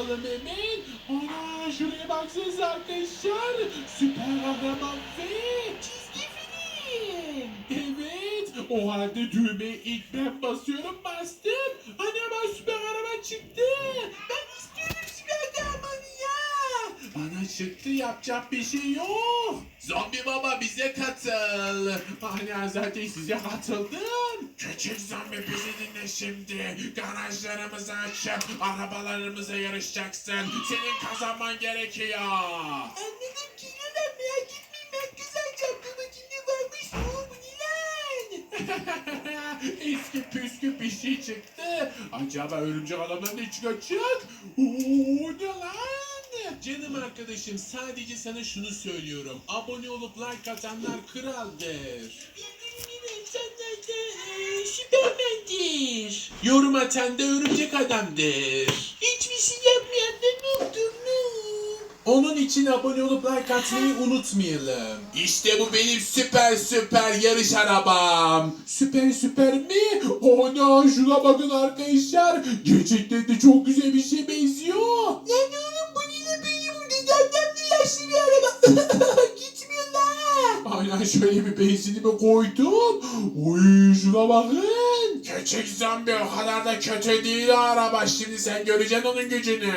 bakalım hemen. Ana şuraya baksanıza arkadaşlar. Süper kahraman ve çizgi film. Evet. O halde düğmeye ilk ben basıyorum bastım. Hani ama süper kahraman çıktı. Çıktı yapacak bir şey yok. Zombi baba bize katıl. Hani zaten size katıldım. Küçük zombi bizi dinle şimdi. Garajlarımızı açıp arabalarımıza yarışacaksın. Senin kazanman gerekiyor. Anladım ki ben merak etmeyin ben kazanacağım. Bakayım ne varmış. Bu ne lan? Eski püskü bir şey çıktı. Acaba örümcek adamdan ne çıkacak? Oo ne lan? Canım arkadaşım sadece sana şunu söylüyorum. Abone olup like atanlar kraldır. Bildiğin insanlar da e, süpermendir. Yorum atan da örümcek adamdır. Hiçbir şey yapmayan da noob. Onun için abone olup like atmayı unutmayalım. İşte bu benim süper süper yarış arabam. Süper süper mi? Ana şuna bakın arkadaşlar. Gerçekten de çok güzel bir şey benziyor. Yani şöyle bir benzinimi koydum. Uy şuna bakın. Küçük zombi o kadar da kötü değil araba. Şimdi sen göreceksin onun gücünü.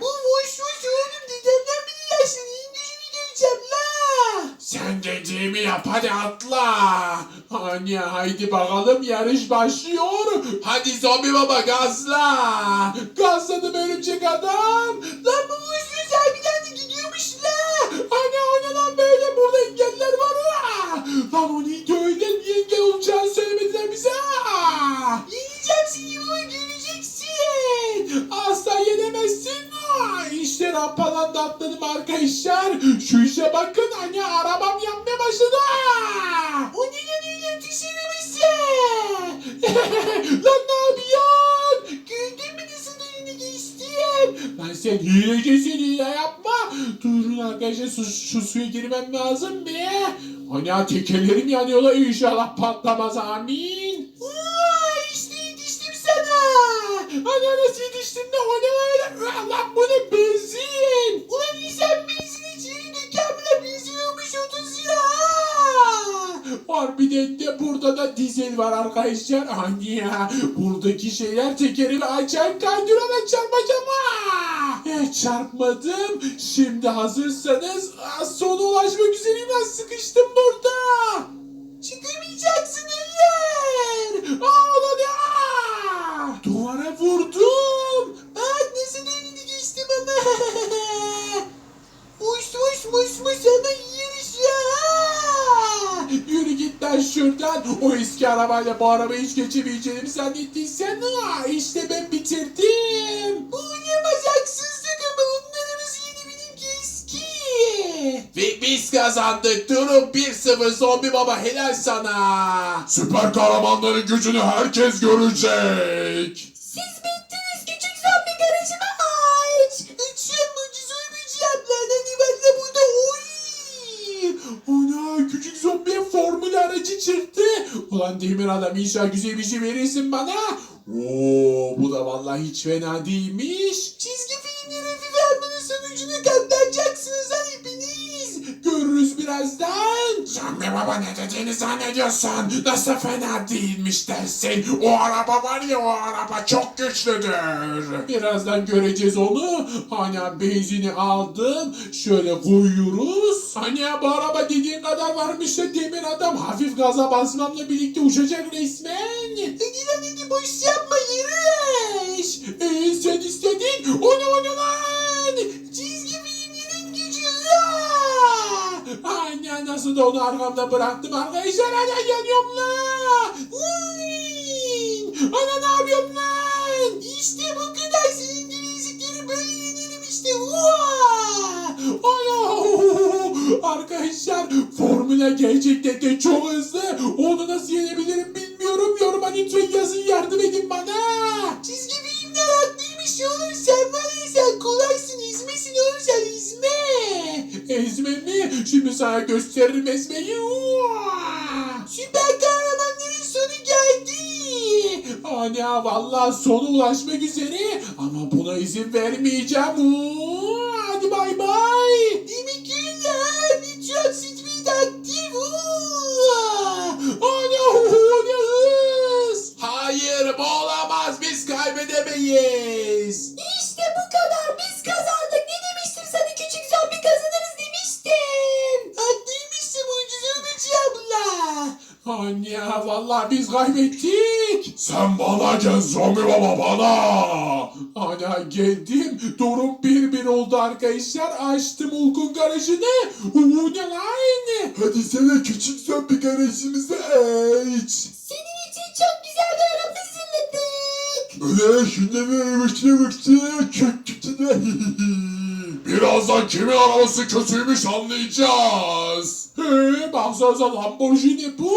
Uy uy oğlum dedemden bile yaşlı. Neyin gücünü göreceğim la. Sen dediğimi yap hadi atla. Hani haydi bakalım yarış başlıyor. Hadi zombi baba gazla. Gazladım örümcek adam. Lan bu rampadan da atladım arkadaşlar. Şu işe bakın hani arabam yanmaya başladı. O ne lan öyle düşürmüşsün. lan ne yapıyorsun? Gördün mü nasıl önüne geçtim? Lan sen hilecisin hile yapma. Durun arkadaşlar su, şu suya girmem lazım be. Hani ha, tekerlerim yanıyorlar inşallah patlamaz amin. Aa, işte yetiştim sana. Hani nasıl yetiştin de o ne öyle? Lan bu ne benzin? Ulan iyi sen benzin içeri dükkanına benziyormuş 30 lira. Harbiden de burada da dizel var arkadaşlar. Hani ya buradaki şeyler tekerimi açan kaydırarak çarpacağım ha. Eh, çarpmadım. Şimdi hazırsanız az sonra ulaşmak üzereyim. Ben sıkıştım burada. Çıkamayacaksın hayır. Aa ulan ya. Duvara vurdum. Git lan. O eski arabayla bu arabayı hiç geçemeyeceğimi zannettiysen ha, işte ben bitirdim. Bu ne bacaksızlık ama onlarımız yeni benimki eski. Ve biz kazandık. Durum 1-0 zombi baba helal sana. Süper kahramanların gücünü herkes görecek. Ulan demir adam inşallah güzel bir şey verirsin bana. Oo bu da vallahi hiç fena değilmiş. Çizgi filmleri vermenin sonucunu katlanacaksınız lan hepiniz. Görürüz birazdan. Zombi baba ne dediğini zannediyorsun? Nasıl fena değilmiş dersin? O araba var ya o araba çok güçlüdür. Birazdan göreceğiz onu. Hani benzini aldım. Şöyle koyuyoruz. Hani bu araba dediğin kadar varmış da demir adam hafif gaza basmamla birlikte uçacak resmen. Lan hadi boş yapma yarış. Ee, sen istedin. O ne o Nasıl da onu arkamda bıraktım arkadaşlar. Ana yanıyorum la. Uy! Ana ne yapıyorum lan? İşte bu kadar senin gibi ezikleri böyle yenerim işte. Arkadaşlar formüle gerçekten de çok hızlı. Onu nasıl yenebilirim sana gösteririm ezmeyi. Uaa! Süper kahramanların sonu geldi. Ana vallahi sona ulaşmak üzere ama buna izin vermeyeceğim. Oo, hadi bay bay. Demek öyle. Lütfen sıçmayı aktif. Ana hız. Hayır bu olamaz biz kaybedemeyiz. Ana vallahi biz kaybettik. Sen bana gel zombi baba bana. Ana geldim. Durum bir bir oldu arkadaşlar. Açtım Hulk'un garajını. Uuu ne lan? Hadi sana küçük zombi garajımızı aç. Senin için çok güzel bir araba hazırladık. Öyle şunları vıçlı vıçlı kök küçüğüne. Birazdan kimin arabası kötüymüş anlayacağız. He, baksanıza Lamborghini bu.